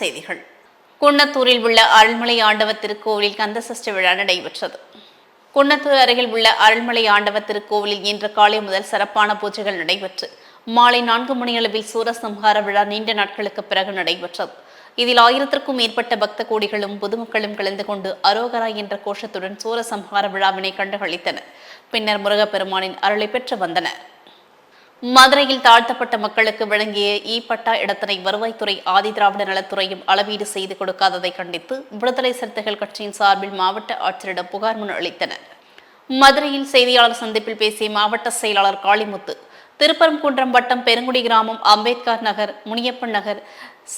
செய்திகள். குன்னத்தூரில் உள்ள அருள்மலை ஆண்டவர் திருக்கோவிலில் கந்தசஷ்டி விழா நடைபெற்றது. குன்னத்தூர் அருகில் உள்ள அருள்மலை ஆண்டவர் திருக்கோவிலில் இன்று காலை முதல் சிறப்பான பூஜைகள் நடைபெற்று மாலை நான்கு மணியளவில் சூரசம்ஹார விழா நீண்ட நாட்களுக்கு பிறகு நடைபெற்றது. இதில் ஆயிரத்திற்கும் மேற்பட்ட பக்த கோடிகளும் பொதுமக்களும் கலந்து கொண்டு அரோகரா என்ற கோஷத்துடன் சூரசம்ஹார விழாவினை கண்டுகளித்தனர். பின்னர் முருகப்பெருமானின் அருளை பெற்று வந்தனர். மதுரையில் தாழ்த்தப்பட்ட மக்களுக்கு வழங்கிய இ பட்டா இடத்தினை வருவாய்த்துறை ஆதிதிராவிட நலத்துறையும் அளவீடு செய்து கொடுக்காததை கண்டித்து விடுதலை சிறுத்தைகள் கட்சியின் சார்பில் மாவட்ட ஆட்சியரிடம் புகார் மனு அளித்தனர். மதுரையில் செய்தியாளர் சந்திப்பில் பேசிய மாவட்ட செயலாளர் காளிமுத்து திருப்பரங்குன்றம் வட்டம் பெருங்குடி கிராமம் அம்பேத்கர் நகர் முனியப்பன் நகர்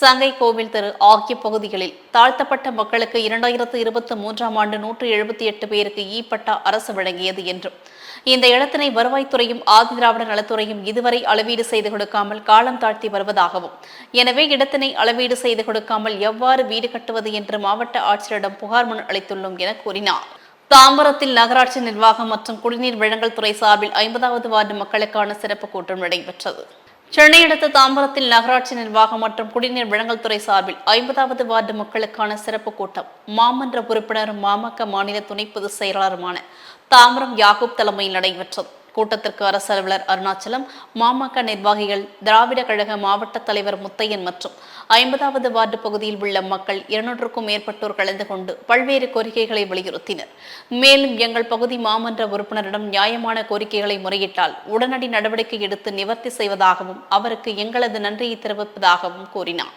சங்கை கோவில் தெரு ஆகிய பகுதிகளில் தாழ்த்தப்பட்ட மக்களுக்கு இரண்டாயிரத்து இருபத்தி மூன்றாம் ஆண்டு நூற்று எழுபத்தி எட்டு பேருக்கு இ பட்டா அரசு வழங்கியது என்றும் இந்த இடத்தினை வருவாய்த்துறையும் ஆதிதிராவிட நலத்துறையும் இதுவரை அளவீடு செய்து கொடுக்காமல் காலம் தாழ்த்தி வருவதாகவும். எனவே இடத்தினை அளவீடு செய்து கொடுக்காமல் எவ்வாறு வீடு கட்டுவது என்று மாவட்ட ஆட்சியரிடம் புகார் மனு அளித்துள்ளோம் என கூறினார். தாம்பரத்தில் நகராட்சி நிர்வாகம் மற்றும் குடிநீர் வழங்கல் துறை சார்பில் ஐம்பதாவது வார்டு மக்களுக்கான சிறப்பு கூட்டம் நடைபெற்றது. சென்னை அடுத்த தாம்பரத்தில் நகராட்சி நிர்வாகம் மற்றும் குடிநீர் வழங்கல் துறை சார்பில் ஐம்பதாவது வார்டு மக்களுக்கான சிறப்பு கூட்டம். மாமன்ற உறுப்பினரும் மாமக்க மாநில துணை பொதுச் செயலாளருமான தாம்பரம் யாகூப் தலைமையில் நடைபெற்றது. கூட்டத்திற்கு அரசு அலுவலர் அருணாச்சலம் மாமக நிர்வாகிகள் திராவிட கழக மாவட்ட தலைவர் முத்தையன் மற்றும் ஐம்பதாவது வார்டு பகுதியில் உள்ள மக்கள் இருநூற்றுக்கும் மேற்பட்டோர் கலந்து கொண்டு பல்வேறு கோரிக்கைகளை வலியுறுத்தினர். மேலும் எங்கள் பகுதி மாமன்ற உறுப்பினரிடம் நியாயமான கோரிக்கைகளை முறையிட்டால் உடனடி நடவடிக்கை எடுத்து நிவர்த்தி செய்வதாகவும் அவருக்கு எங்களது நன்றியை தெரிவிப்பதாகவும் கூறினார்.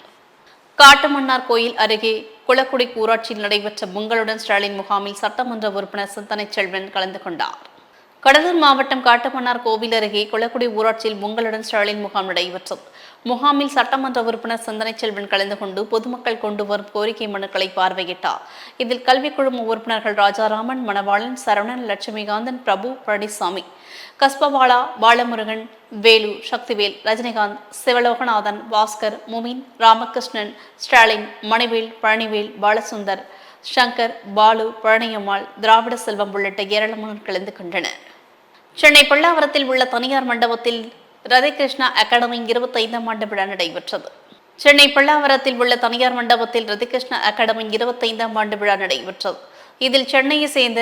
காட்டுமன்னார் கோயில் அருகே குளக்குடி ஊராட்சியில் நடைபெற்ற பொங்கலுடன் ஸ்டாலின் முகாமில் சட்டமன்ற உறுப்பினர் சிந்தனை செல்வன் கலந்து கொண்டார். கடலூர் மாவட்டம் காட்டுமன்னார் கோவில் அருகே குளக்குடி ஊராட்சியில் பொங்கலுடன் ஸ்டாலின் முகாம் நடைபெற்றது. முகாமில் சட்டமன்ற உறுப்பினர் சிந்தனை செல்வன் கலந்து கொண்டு பொதுமக்கள் கொண்டு வரும் கோரிக்கை மனுக்களை பார்வையிட்டார். இதில் கல்விக் குழும உறுப்பினர்கள் ராஜாராமன் மணவாளன் சரவணன் லட்சுமிகாந்தன் பிரபு பழனிசாமி கஸ்பவாலா பாலமுருகன் வேலு சக்திவேல் ரஜினிகாந்த் சிவலோகநாதன் பாஸ்கர் முமின் ராமகிருஷ்ணன் ஸ்டாலின் மணிவேல் பழனிவேல் பாலசுந்தர் சங்கர் பாலு பழனியம்மாள் திராவிட செல்வம் உள்ளிட்ட ஏராளமானோர் கலந்து கொண்டனர். சென்னை பல்லாவரத்தில் உள்ள தனியார் மண்டபத்தில் ரதிகிருஷ்ணா அகாடமி இருபத்தைந்தாம் ஆண்டு விழா நடைபெற்றது. சென்னை பல்லாவரத்தில் உள்ள தனியார் மண்டபத்தில் ரதிகிருஷ்ணா அகாடமி இருபத்தைந்தாம் ஆண்டு விழா நடைபெற்றது. இதில் சென்னையை சேர்ந்த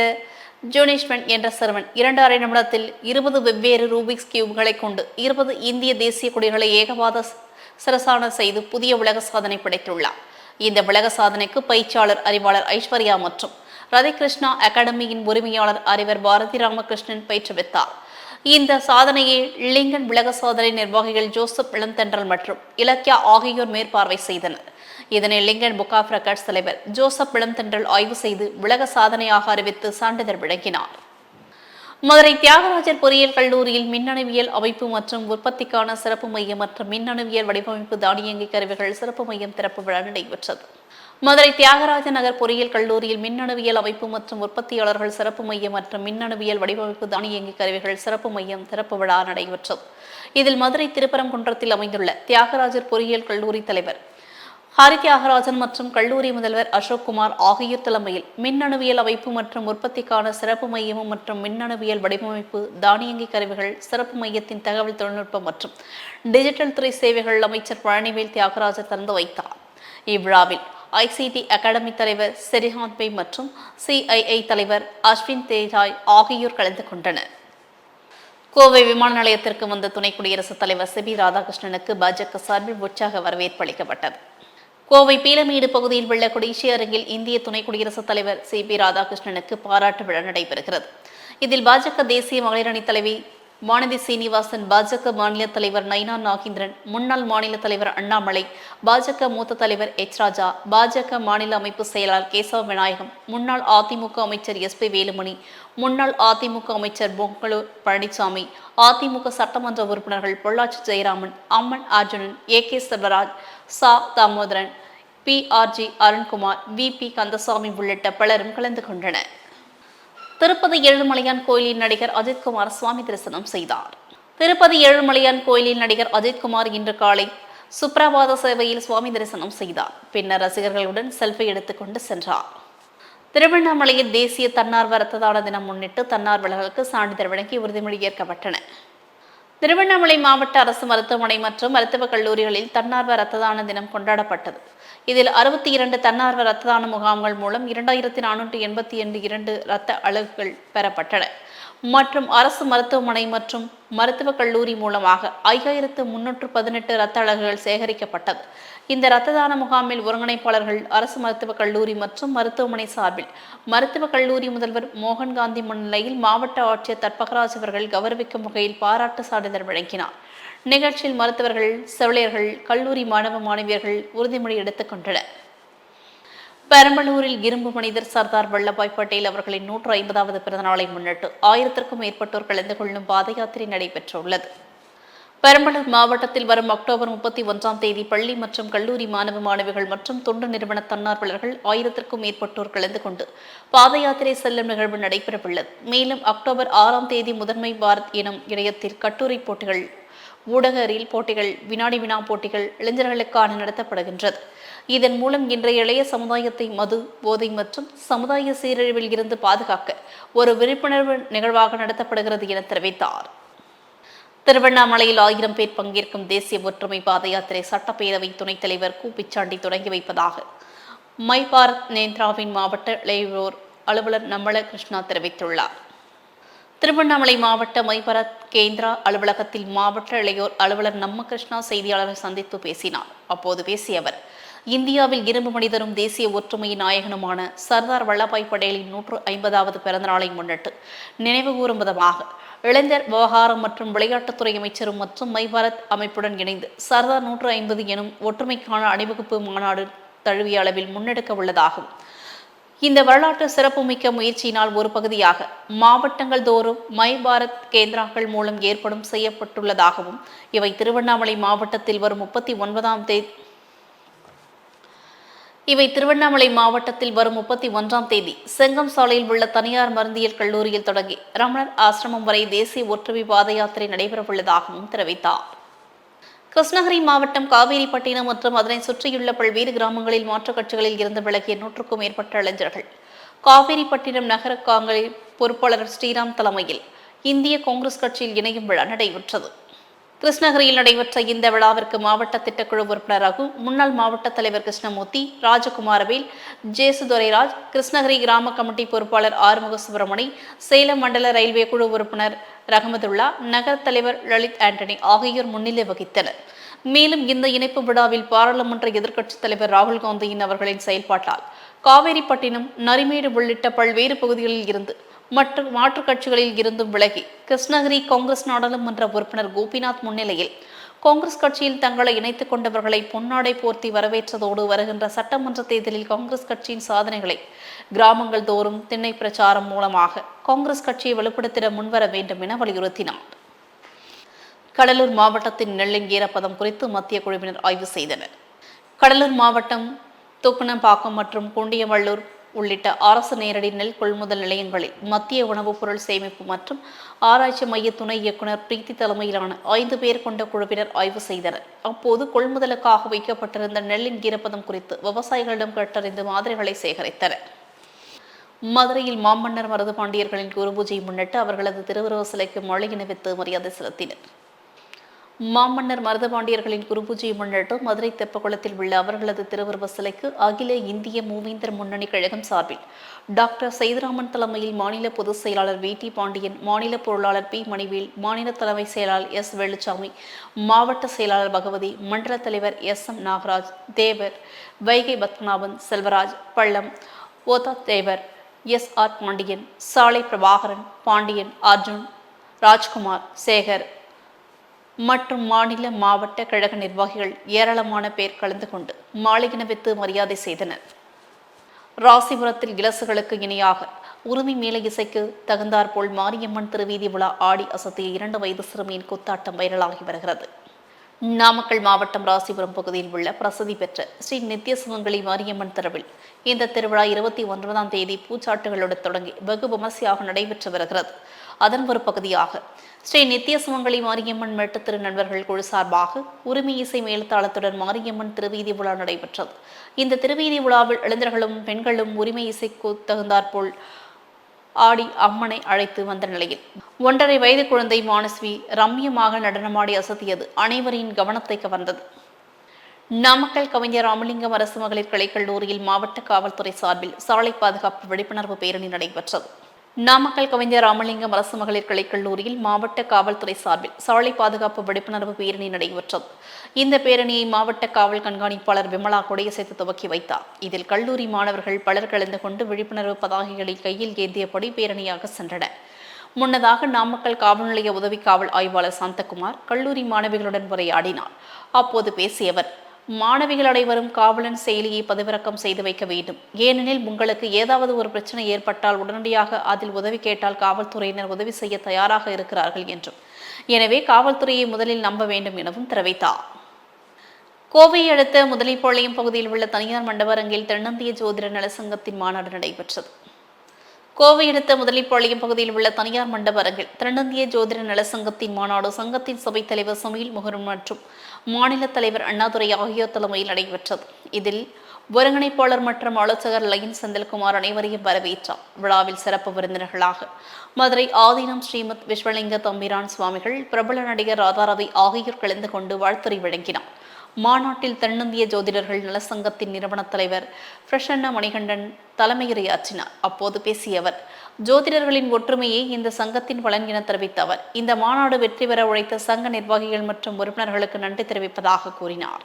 ஜோனேஷ்வன் என்ற சிறுவன் இரண்டு அரை நிமிடத்தில் இருபது வெவ்வேறு ரூபிக்ஸ் கியூப்களை கொண்டு இருபது இந்திய தேசிய கொடிகளை ஏகவாத சிரசான செய்து புதிய உலக சாதனை படைத்துள்ளார். இந்த உலக சாதனைக்கு பயிற்சியாளர் அறிவாளர் ஐஸ்வர்யா மற்றும் ரதிகிருஷ்ணா அகாடமியின் உரிமையாளர் அறிவர் பாரதி ராமகிருஷ்ணன் பயிற்றுவித்தார். இந்த சாதனையை லிங்கன் உலக சாதனை நிர்வாகிகள் ஜோசப் இளந்தென்றல் மற்றும் இலக்கியா ஆகியோர் மேற்பார்வை செய்தனர். இதனை லிங்கன் புக் ஆஃப் ரெக்கார்ட்ஸ் தலைவர் ஜோசப் இளந்தென்றல் ஆய்வு செய்து உலக சாதனையாக அறிவித்து சான்றிதழ் வழங்கினார். மதுரை தியாகராஜர் பொறியியல் கல்லூரியில் மின்னணுவியல் அமைப்பு மற்றும் உற்பத்திக்கான சிறப்பு மையம் மற்றும் மின்னணுவியல் வடிவமைப்பு தானியங்கி கருவிகள் சிறப்பு மையம் திறப்பு விழா நடைபெற்றது. மதுரை தியாகராஜ நகர் பொறியியல் கல்லூரியில் மின்னணுவியல் அமைப்பு மற்றும் உற்பத்தியாளர்கள் சிறப்பு மையம் மற்றும் மின்னணுவியல் வடிவமைப்பு தானியங்கி கருவிகள் சிறப்பு மையம் திறப்பு விழா நடைபெற்றது. இதில் மதுரை திருப்பரங்குன்றத்தில் அமைந்துள்ள தியாகராஜர் பொறியியல் கல்லூரி தலைவர் ஹரி தியாகராஜன் மற்றும் கல்லூரி முதல்வர் அசோக்குமார் ஆகியோர் தலைமையில் மின்னணுவியல் அமைப்பு மற்றும் உற்பத்திக்கான சிறப்பு மையமும் மற்றும் மின்னணுவியல் வடிவமைப்பு தானியங்கி கருவிகள் சிறப்பு மையத்தின் தகவல் தொழில்நுட்பம் மற்றும் டிஜிட்டல் துறை சேவைகள் அமைச்சர் பழனிவேல் தியாகராஜர் திறந்து வைத்தார். இவ்விழாவில் ஐசிடி அகாடமி தலைவர் செரிஹான் பே மற்றும் சிஐஐ தலைவர் அஸ்வின் தேஜாய் ஆகியோர் கலந்து கொண்டனர். கோவை விமான நிலையத்திற்கு வந்த துணை குடியரசுத் தலைவர் சிபி ராதாகிருஷ்ணனுக்கு பாஜக சார்பில் உற்சாக வரவேற்பு அளிக்கப்பட்டது. கோவை பீலமேடு பகுதியில் உள்ள குடிசி அரங்கில் இந்திய துணை குடியரசுத் தலைவர் சி பி ராதாகிருஷ்ணனுக்கு பாராட்டு விழா நடைபெறுகிறது. இதில் பாஜக தேசிய மகளிர் அணி தலைவி வானதி சீனிவாசன் பாஜக மாநில தலைவர் நைனா நாகேந்திரன் முன்னாள் மாநில தலைவர் அண்ணாமலை பாஜக மூத்த தலைவர் எச் ராஜா பாஜக மாநில அமைப்பு செயலாளர் கேசவ விநாயகம் முன்னாள் அதிமுக அமைச்சர் எஸ் பி வேலுமணி முன்னாள் அதிமுக அமைச்சர் பொங்கலூர் பழனிசாமி அதிமுக சட்டமன்ற உறுப்பினர்கள் பொள்ளாச்சி ஜெயராமன் அம்மன் அர்ஜுனன் ஏ கே செல்வராஜ் சா. Damodaran P. R G Arunkumar V. P. Kandasamy உள்ளிட்ட பலரும் கலந்து கொண்டனர். திருப்பதி ஏழுமலையான் கோயிலின் நடிகர் அஜித்குமார் சுவாமி தரிசனம் செய்தார். திருப்பதி ஏழுமலையான் கோயிலில் நடிகர் அஜித்குமார் இன்று காலை சுப்ரபாத சேவையில் சுவாமி தரிசனம் செய்தார். பின்னர் ரசிகர்களுடன் செல்ஃபி எடுத்துக்கொண்டு சென்றார். திருவண்ணாமலையில் தேசிய தன்னார்வ ரத்ததான தினம் முன்னிட்டு தன்னார்வலர்களுக்கு சான்றிதழ் வழங்கி உறுதிமொழி ஏற்கப்பட்டன. திருவண்ணாமலை மாவட்ட அரசு மருத்துவமனை மற்றும் மருத்துவக் கல்லூரிகளில் தன்னார்வ ரத்ததான தினம் கொண்டாடப்பட்டது. இதில் அறுபத்தி இரண்டு தன்னார்வ இரத்த தான முகாம்கள் மூலம் இரண்டாயிரத்தி நானூற்றி எண்பத்தி எண்டு இரண்டு இரத்த அலகுகள் பெறப்பட்டன. மற்றும் அரசு மருத்துவமனை மற்றும் மருத்துவக் கல்லூரி மூலமாக ஐயாயிரத்து முன்னூற்று பதினெட்டு இரத்த அலகுகள் சேகரிக்கப்பட்டது. இந்த இரத்த தான முகாமில் ஒருங்கிணைப்பாளர்கள் அரசு மருத்துவக் கல்லூரி மற்றும் மருத்துவமனை சார்பில் மருத்துவக் கல்லூரி முதல்வர் மோகன்காந்தி முன்னிலையில் மாவட்ட ஆட்சியர் தற்பகராஜ் அவர்கள் கௌரவிக்கும் வகையில் பாராட்டு சான்றிதழ் வழங்கினார். நிகழ்ச்சியில் மருத்துவர்கள் செவிலியர்கள் கல்லூரி மாணவ மாணவியர்கள் உறுதிமொழி எடுத்துக் கொண்டனர். பெரம்பலூரில் இரும்பு மனிதர் சர்தார் வல்லபாய் பட்டேல் அவர்களின் நூற்று ஐம்பதாவது பிறந்தநாளை முன்னிட்டு ஆயிரத்திற்கும் மேற்பட்டோர் கலந்து கொள்ளும் பாத யாத்திரை நடைபெற்றுள்ளது. பெரம்பலூர் மாவட்டத்தில் வரும் அக்டோபர் முப்பத்தி ஒன்றாம் தேதி பள்ளி மற்றும் கல்லூரி மாணவ மாணவிகள் மற்றும் தொண்டு நிறுவன தன்னார்வலர்கள் ஆயிரத்திற்கும் மேற்பட்டோர் கலந்து கொண்டு பாத யாத்திரை செல்லும் நிகழ்வு நடைபெறவுள்ளது. மேலும் அக்டோபர் ஆறாம் தேதி முதன்மை பாரத் எனும் இணையத்தில் கட்டுரை போட்டிகள் ஊடக ரீல் போட்டிகள் வினாடி வினா போட்டிகள் இளைஞர்களுக்கான நடத்தப்படுகின்றது. இதன் மூலம் இன்றைய இளைய சமுதாயத்தை மது போதை மற்றும் சமுதாய சீரழிவில் இருந்து பாதுகாக்க ஒரு விழிப்புணர்வு நிகழ்வாக நடத்தப்படுகிறது என தெரிவித்தார். திருவண்ணாமலையில் ஆயிரம் பேர் பங்கேற்கும் தேசிய ஒற்றுமை பாத யாத்திரை சட்டப்பேரவை துணைத் தலைவர் கு பிச்சாண்டி தொடங்கி வைப்பதாக மைபாரத் நேந்திராவின் மாவட்ட இளையோர் அலுவலர் நம்மள கிருஷ்ணா தெரிவித்துள்ளார். திருவண்ணாமலை மாவட்ட மைபரத் கேந்திரா அலுவலகத்தில் மாவட்ட இளையோர் அலுவலர் நம்ம கிருஷ்ணா செய்தியாளரை சந்தித்து பேசினார். அப்போது பேசிய அவர் இந்தியாவில் இரும்பு மனிதரும் தேசிய ஒற்றுமையின் நாயகனுமான சர்தார் வல்லபாய் படேலின் நூற்று ஐம்பதாவது பிறந்தநாளை முன்னிட்டு நினைவுகூறும் விதமாக இளைஞர் விவகாரம் மற்றும் விளையாட்டுத்துறை அமைச்சரும் மற்றும் மைபாரத் அமைப்புடன் இணைந்து சர்தார் நூற்று ஐம்பது எனும் ஒற்றுமைக்கான அணிவகுப்பு மாநாடு தழுவிய அளவில் முன்னெடுக்க உள்ளதாகும். இந்த வரலாற்று சிறப்புமிக்க முயற்சியினால் ஒரு பகுதியாக மாவட்டங்கள் தோறும் மை பாரத் கேந்திராக்கள் மூலம் ஏற்படும் செய்யப்பட்டுள்ளதாகவும் இவை திருவண்ணாமலை மாவட்டத்தில் வரும் முப்பத்தி ஒன்பதாம் தேதி இவை திருவண்ணாமலை மாவட்டத்தில் வரும் முப்பத்தி ஒன்றாம் தேதி செங்கம் சாலையில் உள்ள தனியார் மருந்தியல் கல்லூரியில் தொடங்கி ரமணர் ஆசிரமம் வரை தேசிய ஒற்றுமை பாத யாத்திரை நடைபெறவுள்ளதாகவும் தெரிவித்தார். கிருஷ்ணகிரி மாவட்டம் காவேரிப்பட்டினம் மற்றும் அதனை சுற்றியுள்ள பல்வேறு கிராமங்களில் மாற்றுக் கட்சிகளில் இருந்து விலகிய நூற்றுக்கும் மேற்பட்ட இளைஞர்கள். காவேரிப்பட்டினம் நகர காங்கிரஸ் பொறுப்பாளர் ஸ்ரீராம் தலைமையில் இந்திய காங்கிரஸ் கட்சியில் இணையும் விழா நடைபெற்றது. கிருஷ்ணகிரியில் நடைபெற்ற இந்த விழாவிற்கு மாவட்ட திட்டக்குழு உறுப்பினர் ரகு முன்னாள் மாவட்ட தலைவர் கிருஷ்ணமூர்த்தி ராஜகுமாரவேல் ஜேசுதுரைராஜ் கிருஷ்ணகிரி கிராம கமிட்டி பொறுப்பாளர் ஆறுமுக சுப்பிரமணி சேலம் மண்டல ரயில்வே குழு உறுப்பினர் ரஹமதுல்லா நகர தலைவர் லலித் ஆண்டனி ஆகியோர் முன்னிலை வகித்தனர். மேலும் இந்த இணைப்பு விழாவில் பாராளுமன்ற எதிர்க்கட்சித் தலைவர் ராகுல் காந்தியின் அவர்களின் செயல்பாட்டால் காவேரிப்பட்டினம் நரிமேடு உள்ளிட்ட பல்வேறு பகுதிகளில் இருந்து மற்ற மாற்றுக் கட்சிகளில் இருந்தும் விலகி கிருஷ்ணகிரி காங்கிரஸ் நாடாளுமன்ற உறுப்பினர் கோபிநாத் முன்னிலையில் காங்கிரஸ் கட்சியில் தங்களை இணைத்துக் கொண்டவர்களை பொன்னாடை போர்த்தி வரவேற்றதோடு வருகின்ற சட்டமன்ற தேர்தலில் காங்கிரஸ் கட்சியின் சாதனைகளை கிராமங்கள் தோறும் திண்ணை பிரச்சாரம் மூலமாக காங்கிரஸ் கட்சியை வலுப்படுத்திட முன்வர வேண்டும் என வலியுறுத்தினார். கடலூர் மாவட்டத்தின் நெல்லின் ஈரப்பதம் குறித்து மத்திய குழுவினர் ஆய்வு செய்தனர். கடலூர் மாவட்டம் தூக்குனம்பாக்கம் மற்றும் குண்டியவள்ளூர் உள்ளிட்ட அரசு நேரடி நெல் கொள்முதல் நிலையங்களில் மத்திய உணவுப் பொருள் சேமிப்பு மற்றும் ஆராய்ச்சி மைய துணை இயக்குனர் பிரீத்தி தலைமையிலான ஐந்து பேர் கொண்ட குழுவினர் ஆய்வு செய்தனர். அப்போது கொள்முதலுக்காக வைக்கப்பட்டிருந்த நெல்லின் ஈரப்பதம் குறித்து விவசாயிகளிடம் கேட்டறிந்து மாதிரிகளை சேகரித்தனர். மதுரையில் மாமன்னர் மருது பாண்டியர்களின் குருபூஜையை முன்னிட்டு அவர்களது திருவுருவ சிலைக்கு மழை இணைவித்து மரியாதை செலுத்தினர். மாமன்னர் மருதபாண்டியர்களின் குருபூஜையை முன்னிட்டு மதுரை தெப்பக்குளத்தில் உள்ள அவர்களது திருவுருவ சிலைக்கு அகில இந்திய மூவேந்தர் முன்னணி கழகம் சார்பில் டாக்டர் சைதராமன் தலைமையில் மாநில பொதுச் செயலாளர் வி டி பாண்டியன் மாநில பொருளாளர் பி மணிவேல் மாநில தலைமை செயலாளர் எஸ் வெள்ளுச்சாமி மாவட்ட செயலாளர் பகவதி மண்டல தலைவர் S M Nagaraj Thevar Vaigai Padmanabhan Selvaraj Pallam Otha Thevar S R Pandian சாலை பிரபாகரன் பாண்டியன் அர்ஜுன் ராஜ்குமார் சேகர் மற்றும் மாநில மாவட்ட கழக நிர்வாகிகள் ஏராளமான பேர் கலந்து கொண்டு மாலை வைத்து மரியாதை செய்தனர். ராசிபுரத்தில் இலசுகளுக்கு இணையாக உரிமை மேல இசைக்கு தகுந்தாற்போல் மாரியம்மன் திருவீதி விழா ஆடி அசத்திய இரண்டு வயது சிறுமியின் குத்தாட்டம் வைரலாகி வருகிறது. நாமக்கல் மாவட்டம் ராசிபுரம் பகுதியில் உள்ள பிரசித்தி பெற்ற ஸ்ரீ நித்திய சுமங்கலி மாரியம்மன் திருவில் இந்த திருவிழா இருபத்தி ஒன்பதாம் தேதி பூச்சாட்டுகளோடு தொடங்கி வெகு விமர்சையாக நடைபெற்று வருகிறது. அதன் ஒரு பகுதியாக. ஸ்ரீ நித்திய சுமங்கலி மாரியம்மன் மேட்டு திரு நண்பர்கள் குழு சார்பாக உரிமை இசை மேல்தாளத்துடன் மாரியம்மன் திருவீதி விழா நடைபெற்றது. இந்த திருவீதி விழாவில் இளைஞர்களும் பெண்களும் உரிமை இசைக்கு தகுந்தாற்போல் ஆடி அம்மனை அழைத்து வந்த நிலையில் ஒன்றரை வயது குழந்தை மானஸ்வி ரம்யமாக நடனமாடி அசத்தியது. அனைவரின் கவனத்தை கவர்ந்தது. நாமக்கல் கவிஞர் ராமலிங்கம் அரசு மகளிர் கலைக்கல்லூரியில் மாவட்ட காவல்துறை சார்பில் சாலை பாதுகாப்பு விழிப்புணர்வு பேரணி நடைபெற்றது. நாமக்கல் கவிஞர் ராமலிங்கம் அரசு மகளிர் கலைக்கல்லூரியில் மாவட்ட காவல்துறை சார்பில் சாலை பாதுகாப்பு விழிப்புணர்வு பேரணி நடைபெற்றது. இந்த பேரணியை மாவட்ட காவல் கண்காணிப்பாளர் விமலா கொடியசைத்து துவக்கி வைத்தார். இதில் கல்லூரி மாணவர்கள் பலர் கலந்து கொண்டு விழிப்புணர்வு பதாகைகளை கையில் ஏந்தியபடி பேரணியாக சென்றனர். முன்னதாக நாமக்கல் காவல் நிலைய உதவி காவல் ஆய்வாளர் சாந்தகுமார் கல்லூரி மாணவிகளுடன் உரையாடினார். அப்போது பேசிய அவர் மாணவிகள் அனைவரும் காவலன் செயலியை பதிவிறக்கம் செய்து வைக்க வேண்டும். ஏனெனில் உங்களுக்கு ஏதாவது ஒரு பிரச்சனை ஏற்பட்டால் உடனடியாக அதில் உதவி கேட்டால் காவல்துறையினர் உதவி செய்ய தயாராக இருக்கிறார்கள் என்றும். எனவே காவல்துறையை முதலில் நம்ப வேண்டும் எனவும் தெரிவித்தார் கோவையை அடுத்த முதலிப்பாளையம் பகுதியில் உள்ள தனியார் மண்டபரங்கில் தென்னந்திய ஜோதிட நலசங்கத்தின் மாநாடு நடைபெற்றது. கோவை அடுத்த முதலிப்பாளையம் பகுதியில் உள்ள தனியார் மண்டப அரங்கில் திருநந்திய ஜோதிட நலசங்கத்தின் மாநாடு சங்கத்தின் சபைத் தலைவர் சுமீல் முகரும் மற்றும் மாநில தலைவர் அண்ணாதுரை ஆகியோர் தலைமையில் நடைபெற்றது. இதில் ஒருங்கிணைப்பாளர் மற்றும் ஆலோசகர் லயன் செந்தில்குமார் அனைவரையும் வரவேற்றார். விழாவில் சிறப்பு விருந்தினர்களாக மதுரை ஆதீனம் ஸ்ரீமத் விஸ்வலிங்க தம்பிரான் சுவாமிகள் பிரபல நடிகர் ராதாரவி ஆகியோர் கலந்து கொண்டு வாழ்த்துறை வழங்கினார். மாநாட்டில் தென்னிந்திய ஜோதிடர்கள் நலசங்கத்தின் நிறுவன தலைவர் பிரசன்ன மணிகண்டன் தலைமையுரையாற்றினார். அப்போது பேசிய அவர் ஜோதிடர்களின் ஒற்றுமையை இந்த சங்கத்தின் பலன் என தெரிவித்த அவர் இந்த மாநாடு வெற்றி பெற உழைத்த சங்க நிர்வாகிகள் மற்றும் உறுப்பினர்களுக்கு நன்றி தெரிவிப்பதாக கூறினார்.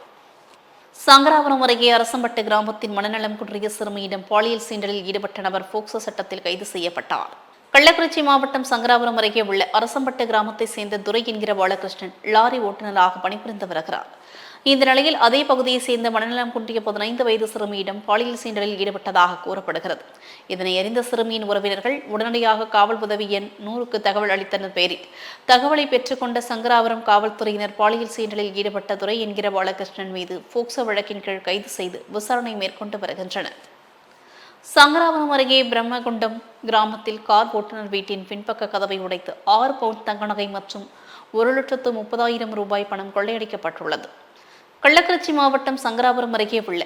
சங்கராபுரம் அருகே அரசம்பட்டு கிராமத்தின் மனநலம் குன்றிய சிறுமியிடம் பாலியல் சீண்டலில் ஈடுபட்ட நபர் போக்சோ சட்டத்தில் கைது செய்யப்பட்டார். கள்ளக்குறிச்சி மாவட்டம் சங்கராபுரம் அருகே உள்ள அரசம்பட்டு கிராமத்தை சேர்ந்த துரை என்கிற பாலகிருஷ்ணன் லாரி ஓட்டுநராக பணிபுரிந்து வருகிறார். இந்த நிலையில் அதே பகுதியை சேர்ந்த மனநலம் குன்றிய பதினைந்து வயது சிறுமியிடம் பாலியல் சீண்டலில் ஈடுபட்டதாக கூறப்படுகிறது. இதனை அறிந்த சிறுமியின் உறவினர்கள் உடனடியாக காவல் உதவி எண் நூறுக்கு தகவல் அளித்தனர் பேரில். தகவலை பெற்றுக்கொண்ட சங்கராபுரம் காவல்துறையினர் பாலியல் சீண்டலில் ஈடுபட்ட துறை என்கிற பாலகிருஷ்ணன் மீது போக்சோ வழக்கின் கீழ் கைது செய்து விசாரணை மேற்கொண்டு வருகின்றனர். சங்கராபுரம் அருகே பிரம்மகுண்டம் கிராமத்தில் கார் ஓட்டுநர் வீட்டின் பின்பக்க கதவை உடைத்து ஆறு பவுண்ட் தங்க நகை மற்றும் ஒரு லட்சத்து முப்பதாயிரம் ரூபாய் பணம் கொள்ளையடிக்கப்பட்டுள்ளது. கள்ளக்குறிச்சி மாவட்டம் சங்கராபுரம் அருகே உள்ள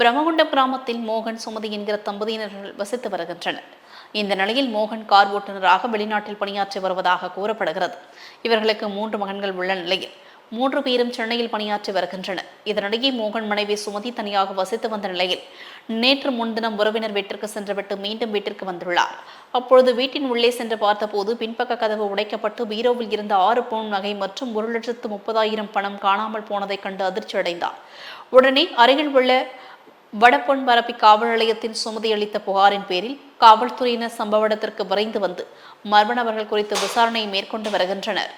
பிரம்மகுண்டம் கிராமத்தில் மோகன் சுமதி என்கிற தம்பதியினர்கள் வசித்து வருகின்றனர். இந்த நிலையில் மோகன் கார் ஓட்டுநராக வெளிநாட்டில் பணியாற்றி வருவதாக கூறப்படுகிறது. இவர்களுக்கு மூன்று மகன்கள் உள்ள நிலையில் மூன்று பேரும் சென்னையில் பணியாற்றி வருகின்றனர். இதனிடையே மோகன் மனைவி சுமதி தனியாக வசித்து வந்த நிலையில் நேற்று முன்தினம் உறவினர் வீட்டிற்கு சென்றுவிட்டு மீண்டும் வீட்டிற்கு வந்துள்ளார். அப்பொழுது வீட்டின் உள்ளே சென்று பார்த்தபோது பின்பக்க கதவு உடைக்கப்பட்டு பீரோவில் இருந்த ஆறு பவுன் நகை மற்றும் ஒரு லட்சத்து முப்பதாயிரம் பணம் காணாமல் போனதைக் கண்டு அதிர்ச்சி அடைந்தார். உடனே அருகில் உள்ள வடப்பொன் பரப்பி காவல் நிலையத்தின் சுமதி அளித்த புகாரின் பேரில் காவல்துறையினர் சம்பவ இடத்திற்கு விரைந்து வந்து மர்ம நபர்கள் குறித்து விசாரணை மேற்கொண்டு வருகின்றனர்.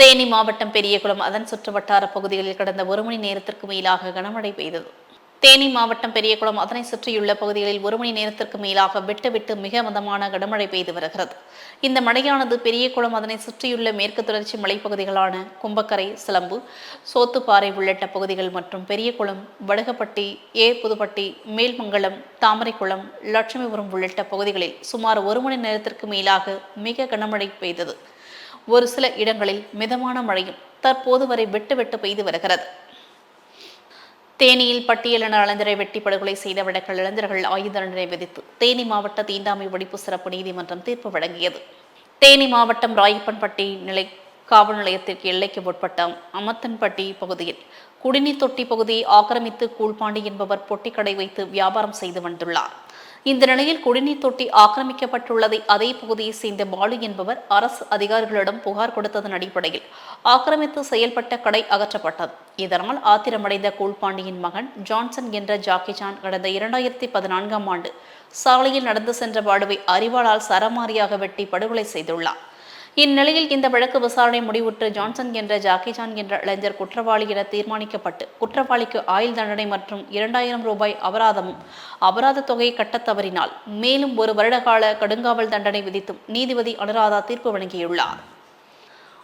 தேனி மாவட்டம் பெரியகுளம் அதன் சுற்று வட்டார பகுதிகளில் கடந்த ஒரு மணி நேரத்திற்கு மேலாக கனமழை பெய்தது. தேனி மாவட்டம் பெரியகுளம் அதனை சுற்றியுள்ள பகுதிகளில் ஒரு மணி நேரத்திற்கு மேலாக விட்டு விட்டு மிக மதமான கனமழை பெய்து வருகிறது. இந்த மழையானது பெரியகுளம் அதனை சுற்றியுள்ள மேற்கு தொடர்ச்சி மலைப்பகுதிகளான கும்பக்கரை சிலம்பு சோத்துப்பாறை உள்ளிட்ட பகுதிகள் மற்றும் பெரியகுளம் வடுகப்பட்டி ஏ புதுப்பட்டி மேல்மங்கலம் தாமரைக்குளம் லட்சுமிபுரம் உள்ளிட்ட பகுதிகளில் சுமார் ஒரு மணி நேரத்திற்கு மேலாக மிக கனமழை பெய்தது. ஒரு சில இடங்களில் மிதமான மழையும் தற்போது வரை விட்டு விட்டு பெய்து வருகிறது. தேனியில் பட்டியலின இளைஞரை வெட்டி படுகொலை செய்த வழக்கில் இளைஞர்கள் ஆயுத தண்டனை விதித்து தேனி மாவட்ட தீண்டாமை ஒழிப்பு சிறப்பு நீதிமன்றம் தீர்ப்பு வழங்கியது. தேனி மாவட்டம் ராயப்பன்பட்டி நிலை காவல் நிலையத்திற்கு எல்லைக்கு உட்பட்ட அமத்தன்பட்டி பகுதியில் குடிநீர் தொட்டி பகுதியை ஆக்கிரமித்து கூழ்பாண்டி என்பவர் பொட்டிக்கடை வைத்து வியாபாரம் செய்து வந்துள்ளார். இந்த நிலையில் குடிநீர் தொட்டி ஆக்கிரமிக்கப்பட்டுள்ளதை அதே பகுதியை சேர்ந்த பாலு என்பவர் அரசு அதிகாரிகளிடம் புகார் கொடுத்ததன் அடிப்படையில் ஆக்கிரமித்து செயல்பட்ட கடை அகற்றப்பட்டது. இதனால் ஆத்திரமடைந்த கூழ்பாண்டியின் மகன் ஜான்சன் என்ற ஜாக்கி ஜான் கடந்த இரண்டாயிரத்தி பதினான்காம் ஆண்டு சாலையில் நடந்து சென்ற பாலுவை அறிவாளால் சரமாரியாக வெட்டி படுகொலை செய்துள்ளார் இந்நிலையில் இந்த வழக்கு விசாரணை முடிவுற்று ஜான்சன் என்ற ஜாக்கி ஜான் என்ற இளைஞர் குற்றவாளி என தீர்மானிக்கப்பட்டு குற்றவாளிக்கு ஆயுள் தண்டனை மற்றும் இரண்டாயிரம் ரூபாய் அபராதமும் அபராத தொகையை கட்டத் தவறினால் மேலும் ஒரு வருடகால கடுங்காவல் தண்டனை விதித்தும் நீதிபதி அனுராதா தீர்ப்பு வழங்கியுள்ளார்.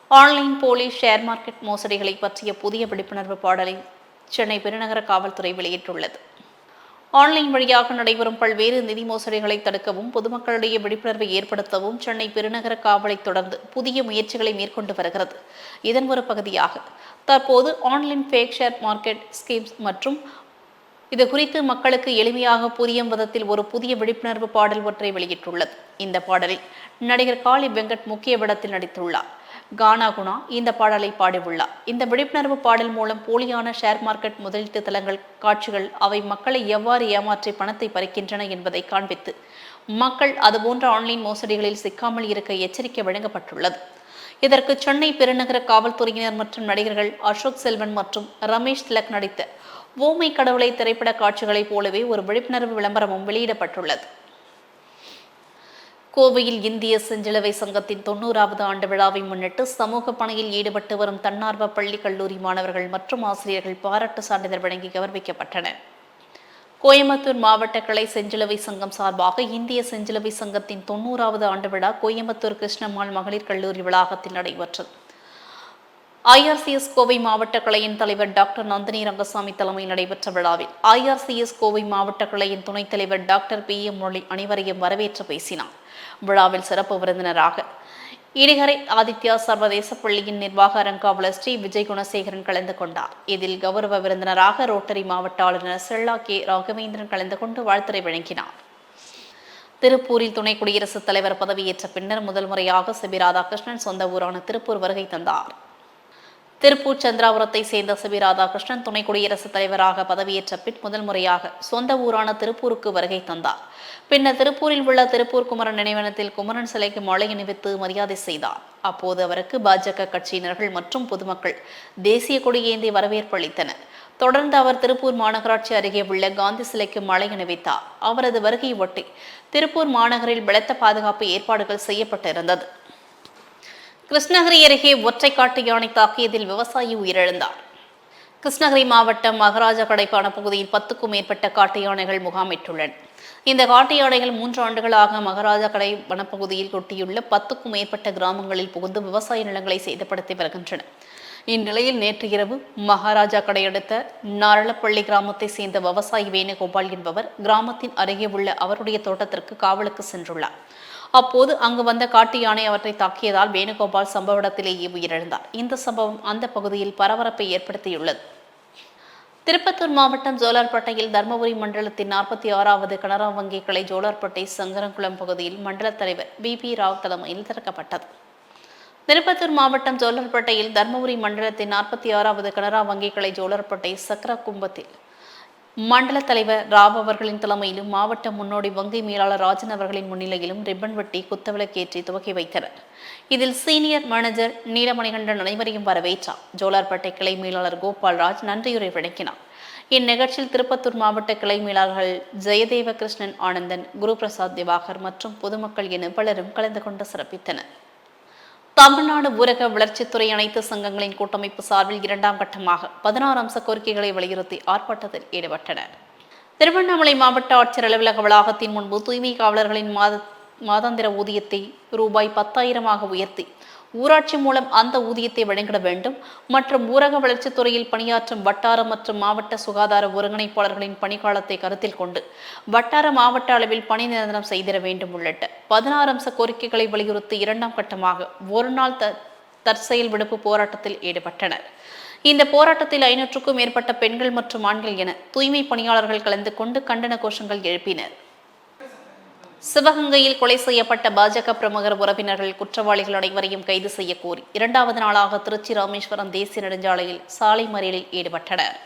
ஆன்லைன் போலி ஷேர் மார்க்கெட் மோசடிகளை பற்றிய புதிய விழிப்புணர்வு பாடலை சென்னை பெருநகர காவல்துறை வெளியிட்டுள்ளது. ஆன்லைன் வழியாக நடைபெறும் பல்வேறு நிதி மோசடிகளை தடுக்கவும் பொதுமக்களிடையே விழிப்புணர்வை ஏற்படுத்தவும் சென்னை பெருநகர காவலை தொடர்ந்து புதிய முயற்சிகளை மேற்கொண்டு வருகிறது. இதன் ஒரு பகுதியாக தற்போது online fake share market schemes மற்றும் இது குறித்து மக்களுக்கு எளிமையாக புரியும் விதத்தில் ஒரு புதிய விழிப்புணர்வு பாடல் ஒன்றை வெளியிட்டுள்ளது. இந்த பாடலில் நடிகர் காளி வெங்கட் முக்கிய படத்தில் நடித்துள்ளார். கானா குணா இந்த பாடலை பாடியுள்ளார். இந்த விழிப்புணர்வு பாடல் மூலம் போலியான ஷேர் மார்க்கெட் முதலீட்டு தளங்கள் காட்சிகள் அவை மக்களை எவ்வாறு ஏமாற்றி பணத்தை பறிக்கின்றன என்பதை காண்பித்து மக்கள் அதுபோன்ற ஆன்லைன் மோசடிகளில் சிக்காமல் இருக்க எச்சரிக்கை வழங்கப்பட்டுள்ளது. இதற்கு சென்னை பெருநகர காவல்துறையினர் மற்றும் நடிகர்கள் அசோக் செல்வன் மற்றும் ரமேஷ் திலக் நடித்த ஓமை கடவுளை திரைப்பட காட்சிகளைப் போலவே ஒரு விழிப்புணர்வு விளம்பரமும் வெளியிடப்பட்டுள்ளது. கோவையில் இந்திய செஞ்சிலுவை சங்கத்தின் தொண்ணூறாவது ஆண்டு விழாவை முன்னிட்டு சமூக பணியில் ஈடுபட்டு வரும் தன்னார்வ பள்ளி கல்லூரி மாணவர்கள் மற்றும் ஆசிரியர்கள் பாராட்டு சான்றிதழ் வழங்கி கௌரவிக்கப்பட்டனர் கோயம்புத்தூர் மாவட்ட கலை செஞ்சிலுவை சங்கம் சார்பாக இந்திய செஞ்சிலுவை சங்கத்தின் தொண்ணூறாவது ஆண்டு விழா கோயம்புத்தூர் கிருஷ்ணம்மாள் மகளிர் கல்லூரி வளாகத்தில் நடைபெற்றது. ஐஆர்சிஎஸ் கோவை மாவட்ட கலையின் தலைவர் டாக்டர் நந்தினி ரங்கசாமி தலைமையில் நடைபெற்ற விழாவில் ஐஆர்சிஎஸ் கோவை மாவட்ட கலையின் துணைத் தலைவர் டாக்டர் பி எம் மொழி அனைவரையும் வரவேற்று பேசினார். விழாவில் சிறப்பு விருந்தினராக. இடிகரை ஆதித்யா சர்வதேச பள்ளியின் நிர்வாக அரங்காவலர் ஸ்ரீ விஜய் குணசேகரன் கலந்து கொண்டார். இதில் கௌரவ விருந்தினராக ரோட்டரி மாவட்ட ஆளுநர் செல்லா கே. ராகவேந்திரன் கலந்து கொண்டு வாழ்த்துரை வழங்கினார். திருப்பூரில் துணை குடியரசுத் தலைவர் பதவியேற்ற பின்னர் முதல் முறையாக சிபி ராதாகிருஷ்ணன் சொந்த ஊரான திருப்பூர் வருகை தந்தார். திருப்பூர் சந்திராபுரத்தை சேர்ந்த சிபி ராதாகிருஷ்ணன் துணை குடியரசுத் தலைவராக பதவியேற்ற பின் முதல் முறையாக சொந்த ஊரான திருப்பூருக்கு வருகை தந்தார். பின்னர் திருப்பூரில் உள்ள திருப்பூர் குமரன் நினைவனத்தில் குமரன் சிலைக்கு மாலை அணிவித்து மரியாதை செய்தார். அப்போது அவருக்கு பாஜக கட்சியினர்கள் மற்றும் பொதுமக்கள் தேசிய கொடியேந்தி வரவேற்பு அளித்தனர். தொடர்ந்து அவர் திருப்பூர் மாநகராட்சி அருகே உள்ள காந்தி சிலைக்கு மழை அணிவித்தார். அவரது வருகையை ஒட்டி திருப்பூர் மாநகரில் பலத்த பாதுகாப்பு ஏற்பாடுகள் செய்யப்பட்டிருந்தது. கிருஷ்ணகிரி அருகே ஒற்றை காட்டு யானை தாக்கியதில் விவசாயி உயிரிழந்தார். கிருஷ்ணகிரி மாவட்டம் மகாராஜா கடைப்பான பகுதியில் பத்துக்கும் மேற்பட்ட காட்டு யானைகள் முகாமிட்டுள்ளன. இந்த காட்டு யானைகள் மூன்று ஆண்டுகளாக மகாராஜா கடை வனப்பகுதியில் கொட்டியுள்ள பத்துக்கும் மேற்பட்ட கிராமங்களில் புகுந்து விவசாய நிலங்களை சேதப்படுத்தி வருகின்றன. இந்நிலையில் நேற்று இரவு மகாராஜா கடை அடுத்த நாரளப்பள்ளி கிராமத்தை சேர்ந்த விவசாயி வேணுகோபால் என்பவர் கிராமத்தின் அருகே உள்ள அவருடைய தோட்டத்திற்கு காவலுக்கு சென்றுள்ளார். அப்போது அங்கு வந்த காட்டு யானை அவற்றை தாக்கியதால் வேணுகோபால் சம்பவ இடத்திலேயே உயிரிழந்தார். இந்த சம்பவம் அந்த பகுதியில் பரபரப்பை ஏற்படுத்தியுள்ளது. திருப்பத்தூர் மாவட்டம் ஜோலார்பட்டையில் தர்மபுரி மண்டலத்தின் நாற்பத்தி ஆறாவது கனரா வங்கி கிளை ஜோலார்பட்டை சங்கரங்குளம் பகுதியில் மண்டல தலைவர் பி பி ராவ் தலைமையில் திறக்கப்பட்டது. திருப்பத்தூர் மாவட்டம் ஜோலார்பேட்டையில் தர்மபுரி மண்டலத்தின் நாற்பத்தி ஆறாவது கனரா வங்கி கிளை ஜோலார்பேட்டை சக்கர கும்பத்தில் மண்டல தலைவர் ராவ் அவர்களின் தலைமையிலும் மாவட்ட முன்னோடி வங்கி மேலாளர் ராஜன் அவர்களின் முன்னிலையிலும் ரிப்பன் வெட்டி குத்தவிளக்கேற்றி துவக்கி வைத்தனர். இதில் சீனியர் மேனேஜர் நீலமணிகண்டன் அனைவரையும் வரவேற்றார். ஜோலார்பேட்டை கிளை மேலாளர் கோபால்ராஜ் நன்றியுரை வழங்கினார் இந்நிகழ்ச்சியில் திருப்பத்தூர் மாவட்ட கிளை மேலாளர்கள் ஜெயதேவ கிருஷ்ணன் ஆனந்தன் குருபிரசாத் திவாகர் மற்றும் பொதுமக்கள் என பலரும் கலந்து கொண்டு சிறப்பித்தனர். தமிழ்நாடு ஊரக வளர்ச்சித்துறை அனைத்து சங்கங்களின் கூட்டமைப்பு சார்பில் இரண்டாம் கட்டமாக பதினாறு அம்ச கோரிக்கைகளை வலியுறுத்தி ஆர்ப்பாட்டத்தில் ஈடுபட்டனர். திருவண்ணாமலை மாவட்ட ஆட்சியர் அலுவலக வளாகத்தின் முன்பு தூய்மை காவலர்களின் மாத மாதாந்திர ஊதியத்தை ரூபாய் பத்தாயிரமாக உயர்த்தி ஊராட்சி மூலம் அந்த ஊதியத்தை வழங்கிட வேண்டும். மற்றும் ஊரக வளர்ச்சித் துறையில் பணியாற்றும் வட்டார மற்றும் மாவட்ட சுகாதார ஒருங்கிணைப்பாளர்களின் பணிக்காலத்தை கருத்தில் கொண்டு வட்டார மாவட்ட அளவில் பணி நிரந்தரம் செய்திட வேண்டும் உள்ளிட்ட பதினாறு அம்ச கோரிக்கைகளை வலியுறுத்தி இரண்டாம் கட்டமாக ஒரு நாள் த தற்செயல் விடுப்பு போராட்டத்தில் ஈடுபட்டனர். இந்த போராட்டத்தில் ஐநூற்றுக்கும் மேற்பட்ட பெண்கள் மற்றும் ஆண்கள் என தூய்மை பணியாளர்கள் கலந்து கொண்டு கண்டன கோஷங்கள் எழுப்பினர். சிவகங்கையில் கொலை செய்யப்பட்ட பாஜக பிரமுகர் உறவினர்கள் குற்றவாளிகள் அனைவரையும் கைது செய்ய கோரி இரண்டாவது நாளாக திருச்சி ராமேஸ்வரம் தேசிய நெடுஞ்சாலையில் சாலை மறியலில் ஈடுபட்டனர்.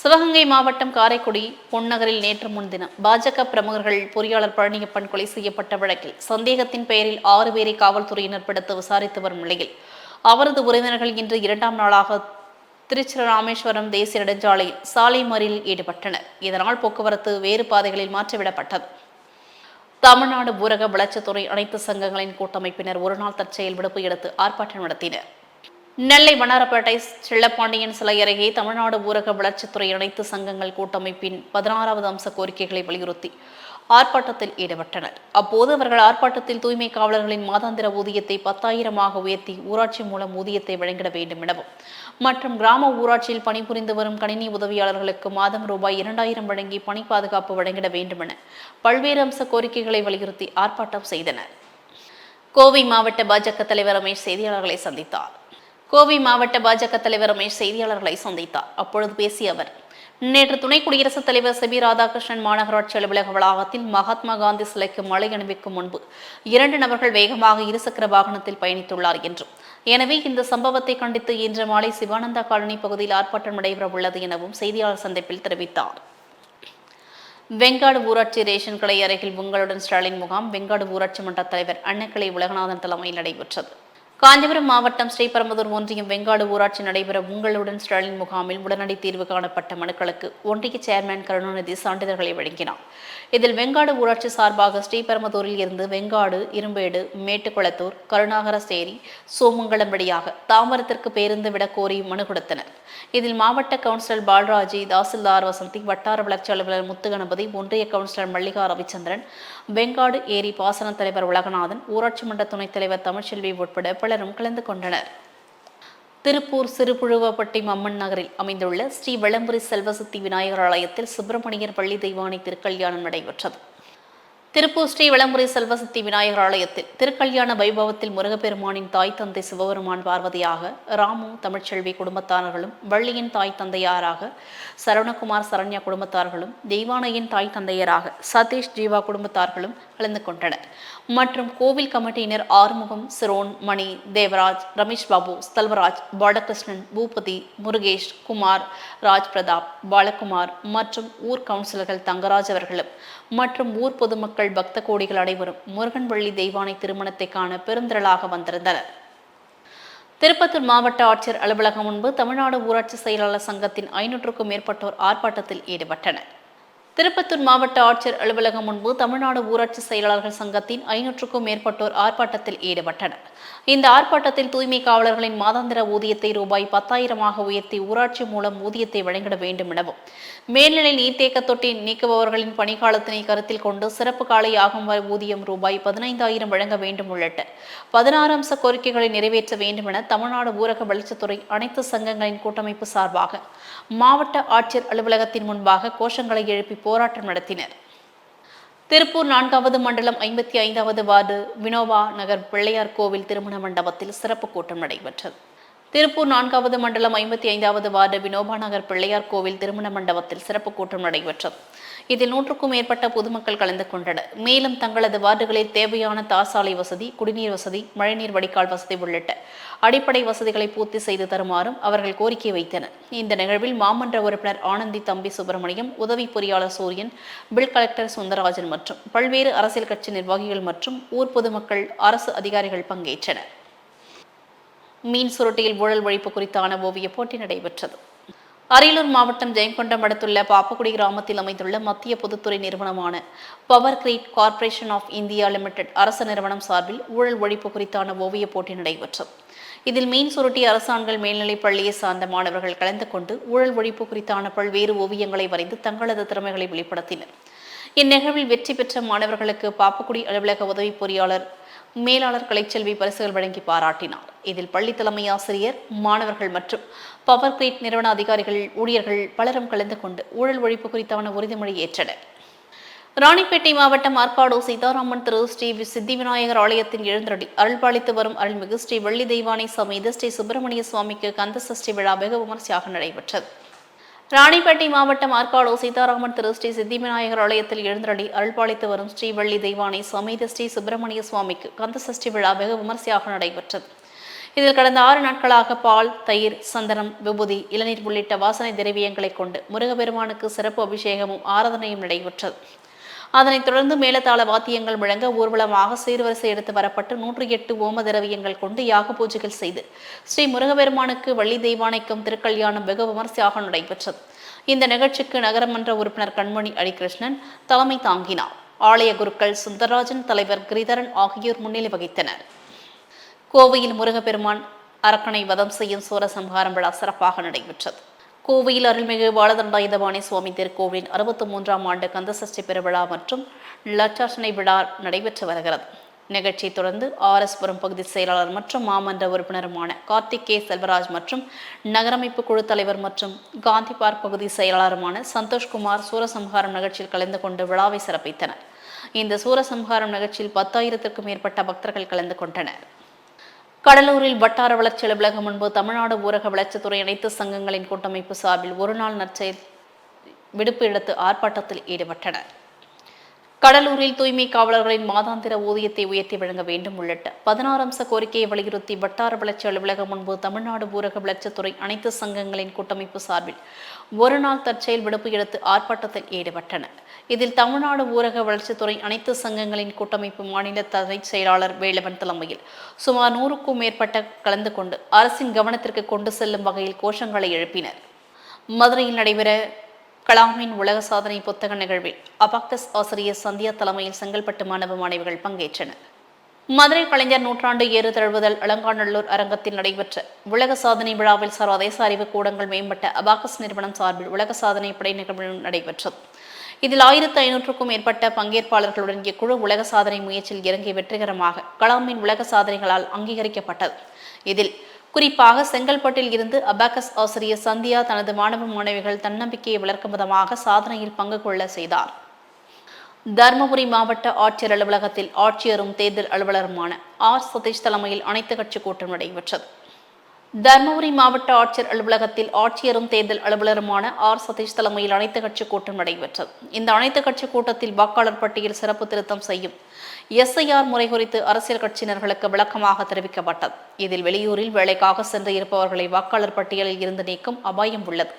சிவகங்கை மாவட்டம் காரைக்குடி பொன்னகரில் நேற்று முன்தினம் பாஜக பிரமுகர்கள் பொறியாளர் பழனியப்பன் கொலை செய்யப்பட்ட வழக்கில் சந்தேகத்தின் பெயரில் ஆறு பேரை காவல்துறையினர் பிடித்து விசாரித்து வரும் நிலையில் அவரது உறவினர்கள் இன்று இரண்டாம் நாளாக திருச்சி ராமேஸ்வரம் தேசிய நெடுஞ்சாலையில் சாலை மறியலில் ஈடுபட்டனர். இதனால் போக்குவரத்து வேறு பாதைகளில் மாற்றிவிடப்பட்டது. தமிழ்நாடு ஊரக வளர்ச்சித்துறை அனைத்து சங்கங்களின் கூட்டமைப்பினர் ஒருநாள் தற்செயல் விடுப்பு எடுத்து ஆர்ப்பாட்டம் நடத்தினர். நெல்லை வண்ணாரப்பேட்டை செல்லப்பாண்டியன் சிலை அருகே தமிழ்நாடு ஊரக வளர்ச்சித்துறை அனைத்து சங்கங்கள் கூட்டமைப்பின் பதினாறாவது அம்ச கோரிக்கைகளை வலியுறுத்தி ஆர்ப்பாட்டத்தில் ஈடுபட்டனர். அப்போது அவர்கள் ஆர்ப்பாட்டத்தில் தூய்மை காவலர்களின் மாதாந்திர ஊதியத்தை பத்தாயிரமாக உயர்த்தி ஊராட்சி மூலம் ஊதியத்தை வழங்கிட வேண்டும் எனவும் மற்றும் கிராம ஊராட்சியில் பணிபுரிந்து வரும் கணினி உதவியாளர்களுக்கு மாதம் ரூபாய் இரண்டாயிரம் வழங்கி பணி பாதுகாப்பு வழங்கிட வேண்டும் என பல்வேறு அம்ச கோரிக்கைகளை வலியுறுத்தி ஆர்ப்பாட்டம் செய்தனர். கோவை மாவட்ட பாஜக தலைவர் ரமேஷ் செய்தியாளர்களை சந்தித்தார். கோவை மாவட்ட பாஜக தலைவர் ரமேஷ் செய்தியாளர்களை சந்தித்தார். அப்பொழுது பேசிய அவர் நேற்று துணை குடியரசுத் தலைவர் செபி ராதாகிருஷ்ணன் மாநகராட்சி அலுவலக வளாகத்தில் மகாத்மா காந்தி சிலைக்கு மழை அணிவிக்கும் முன்பு இரண்டு நபர்கள் வேகமாக இருசக்கர வாகனத்தில் பயணித்துள்ளார் என்றும். எனவே இந்த சம்பவத்தை கண்டித்து இன்று மாலை சிவானந்தா காலனி பகுதியில் ஆர்ப்பாட்டம் நடைபெற உள்ளது எனவும் செய்தியாளர் சந்திப்பில் தெரிவித்தார். வெங்காடு ஊராட்சி ரேஷன் கடை அருகில் உங்களுடன் ஸ்டாலின் முகாம். வெங்காடு ஊராட்சி மன்ற தலைவர் அன்னக்கிளை உலகநாதன் தலைமையில் நடைபெற்றது. காஞ்சிபுரம் மாவட்டம் ஸ்ரீபெரும்புதூர் ஒன்றியம் வெங்காடு ஊராட்சி நடைபெற உங்களுடன் ஸ்டாலின் முகாமில் உடனடி தீர்வு காணப்பட்ட மனுக்களுக்கு ஒன்றிய சேர்மேன் கருணாநிதி சான்றிதழ்களை வழங்கினார். இதில் வெங்காடு ஊராட்சி சார்பாக ஸ்ரீபெரும்புதூரில் இருந்து வெங்காடு இரும்பேடு மேட்டுக்குளத்தூர் கருணாகரசேரி சோமங்கலம் வழியாக தாமரத்திற்கு பேருந்து விட கோரி மனு கொடுத்தனர். இதில் மாவட்ட கவுன்சிலர் பால்ராஜி தாசில்தார் வசந்தி வட்டார வளர்ச்சி அலுவலர் முத்துகணபதி ஒன்றிய கவுன்சிலர் மல்லிகா ரவிச்சந்திரன் வெங்காடு ஏரி பாசன தலைவர் உலகநாதன் ஊராட்சி மன்ற துணைத் தலைவர் தமிழ்ச்செல்வி உட்பட பலரும் கலந்து கொண்டனர். திருப்பூர் சிறுபுழுவப்பட்டி மம்மன் நகரில் அமைந்துள்ள ஸ்ரீ விளம்புரி செல்வசக்தி விநாயகர் ஆலயத்தில் சுப்பிரமணியர் பள்ளி தெய்வானை திருக்கல்யாணம் நடைபெற்றது. திருப்பூர் ஸ்ரீ விளம்புரி செல்வசக்தி விநாயகர் ஆலயத்தில் திருக்கல்யாண வைபவத்தில் முருகப்பெருமானின் தாய் தந்தை சிவபெருமான் பார்வதியாக ராமு தமிழ்ச்செல்வி குடும்பத்தாரர்களும் வள்ளியின் தாய் தந்தையாராக சரவணகுமார் சரண்யா குடும்பத்தார்களும் தெய்வானையின் தாய் தந்தையராக சதீஷ் ஜீவா குடும்பத்தார்களும் கலந்து கொண்டனர். மற்றும் கோவில் கமிட்டியினர் ஆறுமுகம் சிரோன் மணி தேவராஜ் ரமேஷ் பாபு செல்வராஜ் பாலகிருஷ்ணன் பூபதி முருகேஷ் குமார் ராஜ் பிரதாப் பாலகுமார் மற்றும் ஊர் கவுன்சிலர்கள் தங்கராஜ் அவர்களும் மற்றும் ஊர் பொதுமக்கள் பக்த கோடிகள் அனைவரும் முருகன்வள்ளி தெய்வானை திருமணத்தை காண பெருந்திரளாக வந்திருந்தனர். திருப்பத்தூர் மாவட்ட ஆட்சியர் அலுவலகம் முன்பு தமிழ்நாடு ஊராட்சி செயலாளர் சங்கத்தின் ஐநூற்றுக்கும் மேற்பட்டோர் ஆர்ப்பாட்டத்தில் ஈடுபட்டனர். திருப்பத்தூர் மாவட்ட ஆட்சியர் அலுவலகம் முன்பு தமிழ்நாடு ஊராட்சி செயலாளர்கள் சங்கத்தின் ஐநூற்றுக்கும் மேற்பட்டோர் ஆர்ப்பாட்டத்தில் ஈடுபட்டனர். இந்த ஆர்ப்பாட்டத்தில் தூய்மை காவலர்களின் மாதாந்திர ஊதியத்தை ரூபாய் பத்தாயிரமாக உயர்த்தி ஊராட்சி மூலம் ஊதியத்தை வழங்கிட வேண்டும் எனவும் மேல்நிலை நீர்த்தேக்க தொட்டி நீக்குபவர்களின் பணிக்காலத்தினை கருத்தில் கொண்டு சிறப்பு காலை ஆகும் வரை ஊதியம் ரூபாய் பதினைந்தாயிரம் வழங்க வேண்டும் உள்ளிட்ட பதினாறு அம்ச கோரிக்கைகளை நிறைவேற்ற வேண்டும் என தமிழ்நாடு ஊரக வளர்ச்சித்துறை அனைத்து சங்கங்களின் கூட்டமைப்பு சார்பாக மாவட்ட ஆட்சியர் அலுவலகத்தின் முன்பாக கோஷங்களை எழுப்பி போராட்டம் நடத்தினர். திருப்பூர் நான்காவது மண்டலம் ஐம்பத்தி ஐந்தாவது வார்டு வினோபா நகர் பிள்ளையார் கோவில் திருமண மண்டபத்தில் சிறப்பு கூட்டம் நடைபெற்றது. திருப்பூர் நான்காவது மண்டலம் ஐம்பத்தி ஐந்தாவது வார்டு வினோபா நகர் பிள்ளையார் கோவில் திருமண மண்டபத்தில் சிறப்பு கூட்டம் நடைபெற்றது. இதில் நூற்றுக்கும் மேற்பட்ட பொதுமக்கள் கலந்து கொண்டனர். மேலும் தங்களது வார்டுகளில் தேவையான தாசாலை வசதி குடிநீர் வசதி மழைநீர் வடிகால் வசதி உள்ளிட்ட அடிப்படை வசதிகளை பூர்த்தி செய்து தருமாறும் அவர்கள் கோரிக்கை வைத்தனர். இந்த நிகழ்வில் மாமன்ற உறுப்பினர் ஆனந்தி தம்பி சுப்பிரமணியம் உதவி பொறியாளர் சூரியன் பில் கலெக்டர் சுந்தரராஜன் மற்றும் பல்வேறு அரசியல் கட்சி நிர்வாகிகள் மற்றும் ஊர் பொதுமக்கள் அரசு அதிகாரிகள் பங்கேற்றனர். மீன் சுருட்டியில் ஊழல் ஒழிப்பு குறித்தான ஓவிய போட்டி நடைபெற்றது. அரியலூர் மாவட்டம் ஜெயங்கொண்டம் அடுத்துள்ள பாப்பக்குடி கிராமத்தில் அமைந்துள்ள மத்திய பொதுத்துறை நிறுவனமான power grid corporation of India limited அரசு நிறுவனம் சார்பில் ஊழல் ஒழிப்பு குறித்தான ஓவிய போட்டி நடைபெற்றது. இதில் மீன் சுருட்டி அரசாண்கள் மேல்நிலைப் பள்ளியை சார்ந்த மாணவர்கள் கலந்து கொண்டு ஊழல் ஒழிப்பு குறித்தான பல்வேறு ஓவியங்களை வரைந்து தங்களது திறமைகளை வெளிப்படுத்தினர். இந்நிகழ்வில் வெற்றி பெற்ற மாணவர்களுக்கு பாப்பக்குடி அலுவலக உதவி பொறியாளர் மேலாளர் கலைச்செல்வி பரிசுகள் வழங்கி பாராட்டினார். இதில் பள்ளி தலைமை ஆசிரியர் மாணவர்கள் மற்றும் பவர் கிரேட் நிறுவன அதிகாரிகள் ஊழியர்கள் பலரும் கலந்து கொண்டு ஊழல் ஒழிப்பு குறித்தான உறுதிமொழி ஏற்றனர். ராணிப்பேட்டை மாவட்டம் ஆற்காடு சீதாராமன் திரு ஸ்ரீ சித்தி விநாயகர் ஆலயத்தின் எழுந்தருளி. அருள்பாலித்து வரும் அருள்மிகு ஸ்ரீ வெள்ளி தெய்வானை சமேத ஸ்ரீ சுப்பிரமணிய சுவாமிக்கு கந்த சஷ்டி விழா வெகு விமர்சையாக நடைபெற்றது. ராணிப்பேட்டை மாவட்டம் ஆற்காடு சீதாராமன் திரு ஸ்ரீ சித்தி விநாயகர் ஆலயத்தில் எழுந்தருளி. அருள்பாலித்து வரும் ஸ்ரீ வள்ளி தெய்வானை சமேத ஸ்ரீ சுப்பிரமணிய சுவாமிக்கு கந்த சஷ்டி விழா வெகு விமர்சையாக நடைபெற்றது. இதில் கடந்த ஆறு நாட்களாக பால் தயிர் சந்தனம் விபூதி இளநீர் உள்ளிட்ட வாசனை திரவியங்களை கொண்டு முருகப்பெருமானுக்கு சிறப்பு அபிஷேகமும் ஆராதனையும் நடைபெற்றது. அதனைத் தொடர்ந்து மேலதாள வாத்தியங்கள் முழங்க ஊர்வலமாக சீர்வரிசை எடுத்து வரப்பட்டு நூற்றி எட்டு ஓம திரவியங்கள் கொண்டு யாக பூஜைகள் செய்து ஸ்ரீ முருகபெருமானுக்கு வள்ளி தெய்வானைக்கும் திருக்கல்யாணம் வெகு விமர்சையாக நடைபெற்றது. இந்த நிகழ்ச்சிக்கு நகரமன்ற உறுப்பினர் கண்மணி அடிகிருஷ்ணன் தலைமை தாங்கினார். ஆலய குருக்கள் சுந்தரராஜன் தலைவர் கிரிதரன் ஆகியோர் முன்னிலை வகித்தனர். கோவையில் முருகப்பெருமான் அரக்கனை வதம் செய்யும் சூரசம்ஹாரம் விழா சிறப்பாக நடைபெற்றது. கோவையில் அருள்மிகு பாலதண்டாயுதபாணி சுவாமி திருக்கோவிலின் அறுபத்தி மூன்றாம் ஆண்டு கந்தசஷ்டி பெருவிழா மற்றும் லட்சார்ச்சனை விழா நடைபெற்று வருகிறது. நிகழ்ச்சியை தொடர்ந்து ஆர்எஸ்புரம் பகுதி செயலாளர் மற்றும் மாமன்ற உறுப்பினருமான கார்த்திக் கே செல்வராஜ் மற்றும் நகரமைப்பு குழு தலைவர் மற்றும் காந்தி பார்க் பகுதி செயலாளருமான சந்தோஷ்குமார் சூரசம்ஹாரம் நிகழ்ச்சியில் கலந்து கொண்டு விழாவை சிறப்பித்தனர். இந்த சூரசம்ஹாரம் நிகழ்ச்சியில் பத்தாயிரத்திற்கும் மேற்பட்ட பக்தர்கள் கலந்து கொண்டனர். கடலூரில் வட்டார வளர்ச்சி அலுவலகம் முன்பு தமிழ்நாடு ஊரக வளர்ச்சித்துறை அனைத்து சங்கங்களின் கூட்டமைப்பு சார்பில் ஒருநாள் நற்செயல் விடுப்பு எடுத்து ஆர்ப்பாட்டத்தில் ஈடுபட்டனர். கடலூரில் தூய்மை காவலர்களின் மாதாந்திர ஊதியத்தை உயர்த்தி வழங்க வேண்டும் உள்ளிட்ட பதினாறு அம்ச கோரிக்கையை வலியுறுத்தி வட்டார வளர்ச்சி அலுவலகம் முன்பு தமிழ்நாடு ஊரக வளர்ச்சித்துறை அனைத்து சங்கங்களின் கூட்டமைப்பு சார்பில் ஒருநாள் தற்செயல் விடுப்பு எடுத்து ஆர்ப்பாட்டத்தில் ஈடுபட்டனர். இதில் தமிழ்நாடு ஊரக வளர்ச்சித்துறை அனைத்து சங்கங்களின் கூட்டமைப்பு மாநில தலைச் செயலாளர் வேலவன் தலைமையில் சுமார் நூறுக்கும் மேற்பட்ட கலந்து கொண்டு அரசின் கவனத்திற்கு கொண்டு செல்லும் வகையில் கோஷங்களை எழுப்பினர். மதுரையில் நடைபெற கலாமின் உலக சாதனை புத்தக நிகழ்வில் அபாக்டஸ் ஆசிரியர் சந்தியா தலைமையில் செங்கல்பட்டு மாணவ மாணவிகள் பங்கேற்றனர். மதுரை கலைஞர் நூற்றாண்டு ஏறு தழுவுதல் அலங்காநல்லூர் அரங்கத்தில் நடைபெற்ற உலக சாதனை விழாவில் சர்வதேச அறிவு கூடங்கள் மேம்பட்ட அபாகஸ் நிறுவனம் சார்பில் உலக சாதனை படை நிகழ்வு நடைபெற்றது. இதில் ஆயிரத்து ஐநூற்றுக்கும் மேற்பட்ட பங்கேற்பாளர்களுடன் இக்குழு உலக சாதனை முயற்சியில் இறங்கி வெற்றிகரமாக கலாமின் உலக சாதனைகளால் அங்கீகரிக்கப்பட்டது. இதில் குறிப்பாக செங்கல்பட்டில் இருந்து அபாக்கஸ் ஆசிரியர் சந்தியா தனது மாணவ மாணவிகள் தன்னம்பிக்கையை வளர்க்கும் விதமாக சாதனையில் பங்கு கொள்ள செய்தார். தருமபுரி மாவட்ட ஆட்சியர் அலுவலகத்தில் ஆட்சியரும் தேர்தல் அலுவலருமான ஆர். சதீஷ் தலைமையில் அனைத்து கட்சி கூட்டம் நடைபெற்றது. தர்மபுரி மாவட்ட ஆட்சியர் அலுவலகத்தில் ஆட்சியரும் தேர்தல் அலுவலருமான ஆர். சதீஷ் தலைமையில் அனைத்து கட்சி கூட்டம் நடைபெற்றது. இந்த அனைத்து கட்சி கூட்டத்தில் வாக்காளர் பட்டியல் சிறப்பு திருத்தம் செய்யும் எஸ்ஐஆர் முறை குறித்து அரசியல் கட்சியினர்களுக்கு விளக்கமாக தெரிவிக்கப்பட்டது. இதில் வெளியூரில் வேலைக்காக சென்று இருப்பவர்களை வாக்காளர் பட்டியலில் இருந்து நீக்கும் அபாயம் உள்ளது.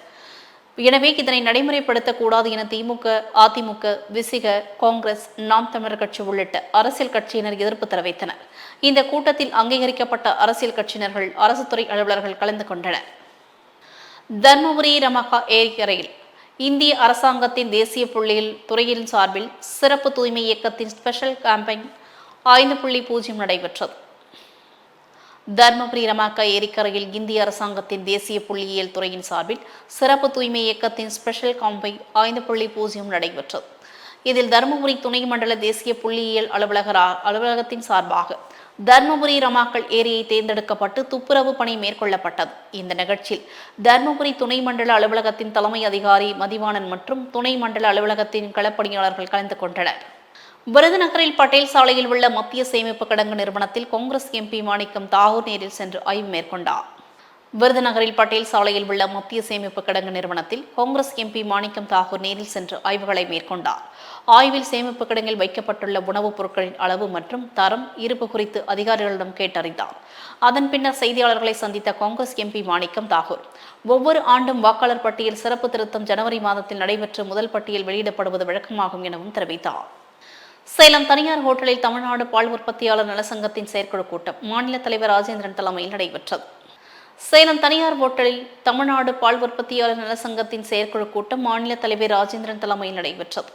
எனவே இதனை நடைமுறைப்படுத்தக்கூடாது என திமுக அதிமுக விசிக காங்கிரஸ் நாம் தமிழர் கட்சி உள்ளிட்ட அரசியல் கட்சியினர் எதிர்ப்பு தெரிவித்தனர். இந்த கூட்டத்தில் அங்கீகரிக்கப்பட்ட அரசியல் கட்சியினர்கள் அரசு துறை அலுவலர்கள் கலந்து கொண்டனர். தர்மபுரி ரமகா ஏரிக்கரையில் இந்திய அரசாங்கத்தின் தேசிய புள்ளியில் துறையின் சார்பில் சிறப்பு தூய்மை இயக்கத்தின் ஸ்பெஷல் கேம்பெயின் ஐந்து புள்ளி பூஜ்ஜியம் நடைபெற்றது. தர்மபுரி ரமாக்கா ஏரிக்கரையில் இந்திய அரசாங்கத்தின் தேசிய புள்ளியியல் துறையின் சார்பில் சிறப்பு தூய்மை இயக்கத்தின் ஸ்பெஷல் காம்பை ஐந்து புள்ளி பூஜ்ஜியம் நடைபெற்றது. இதில் தருமபுரி துணை மண்டல தேசிய புள்ளியியல் அலுவலக அலுவலகத்தின் சார்பாக தர்மபுரி ரமாக்கள் ஏரியை தேர்ந்தெடுக்கப்பட்டு துப்புரவு பணி மேற்கொள்ளப்பட்டது. இந்த நிகழ்ச்சியில் தர்மபுரி துணை மண்டல அலுவலகத்தின் தலைமை அதிகாரி மதிவாணன் மற்றும் துணை மண்டல அலுவலகத்தின் களப்பணியாளர்கள் கலந்து கொண்டனர். விருதுநகரில் பட்டேல் சாலையில் உள்ள மத்திய சேமிப்பு கிடங்கு நிறுவனத்தில் காங்கிரஸ் எம்பி மாணிக்கம் தாகூர் நேரில் சென்று ஆய்வு மேற்கொண்டார். விருதுநகரில் பட்டேல் சாலையில் உள்ள மத்திய சேமிப்பு கிடங்கு நிறுவனத்தில் காங்கிரஸ் எம்பி மாணிக்கம் தாகூர் நேரில் சென்று ஆய்வுகளை மேற்கொண்டார். ஆய்வில் சேமிப்பு கிடங்கில் வைக்கப்பட்டுள்ள உணவுப் பொருட்களின் அளவு மற்றும் தரம் இருப்பு குறித்து அதிகாரிகளிடம் கேட்டறிந்தார். அதன் பின்னர் செய்தியாளர்களை சந்தித்த காங்கிரஸ் எம்பி மாணிக்கம் தாகூர் ஒவ்வொரு ஆண்டும் வாக்காளர் பட்டியல் சிறப்பு திருத்தம் ஜனவரி மாதத்தில் நடைபெற்று முதல் பட்டியல் வெளியிடப்படுவது வழக்கமாகும் எனவும் தெரிவித்தார். சேலம் தனியார் ஹோட்டலில் தமிழ்நாடு பால் உற்பத்தியாளர் நலசங்கத்தின் செயற்குழு கூட்டம் மாநில தலைவர் ராஜேந்திரன் தலைமையில் நடைபெற்றது. சேலம் தனியார் ஹோட்டலில் தமிழ்நாடு பால் உற்பத்தியாளர் நலசங்கத்தின் செயற்குழு கூட்டம் மாநில தலைவர் ராஜேந்திரன் தலைமையில் நடைபெற்றது.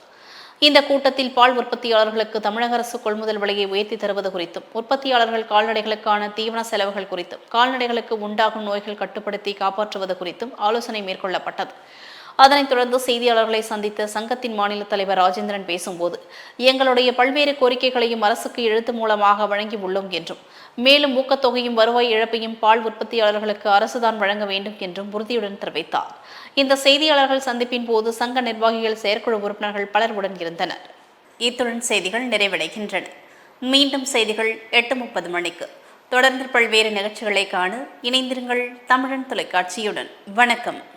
இந்த கூட்டத்தில் பால் உற்பத்தியாளர்களுக்கு தமிழக அரசு கொள்முதல் விலையை உயர்த்தி தருவது குறித்தும் உற்பத்தியாளர்கள் கால்நடைகளுக்கான தீவன செலவுகள் குறித்தும் கால்நடைகளுக்கு உண்டாகும் நோய்கள் கட்டுப்படுத்தி காப்பாற்றுவது குறித்தும் ஆலோசனை மேற்கொள்ளப்பட்டது. அதனைத் தொடர்ந்து செய்தியாளர்களை சந்தித்த சங்கத்தின் மாநில தலைவர் ராஜேந்திரன் பேசும்போது எங்களுடைய பல்வேறு கோரிக்கைகளையும் அரசுக்கு எழுத்து மூலமாக வழங்கி உள்ளோம் என்றும் மேலும் ஊக்கத்தொகையும் வருவாய் இழப்பையும் பால் உற்பத்தியாளர்களுக்கு அரசுதான் வழங்க வேண்டும் என்றும் உறுதியுடன் தெரிவித்தார். இந்த செய்தியாளர்கள் சந்திப்பின் போது சங்க நிர்வாகிகள் செயற்குழு உறுப்பினர்கள் பலர் உடன் இருந்தனர். இத்துடன் செய்திகள் நிறைவடைகின்றன. மீண்டும் செய்திகள் எட்டு முப்பது மணிக்கு. தொடர்ந்து பல்வேறு நிகழ்ச்சிகளை காண இணைந்திருங்கள் தமிழன் தொலைக்காட்சியுடன். வணக்கம்.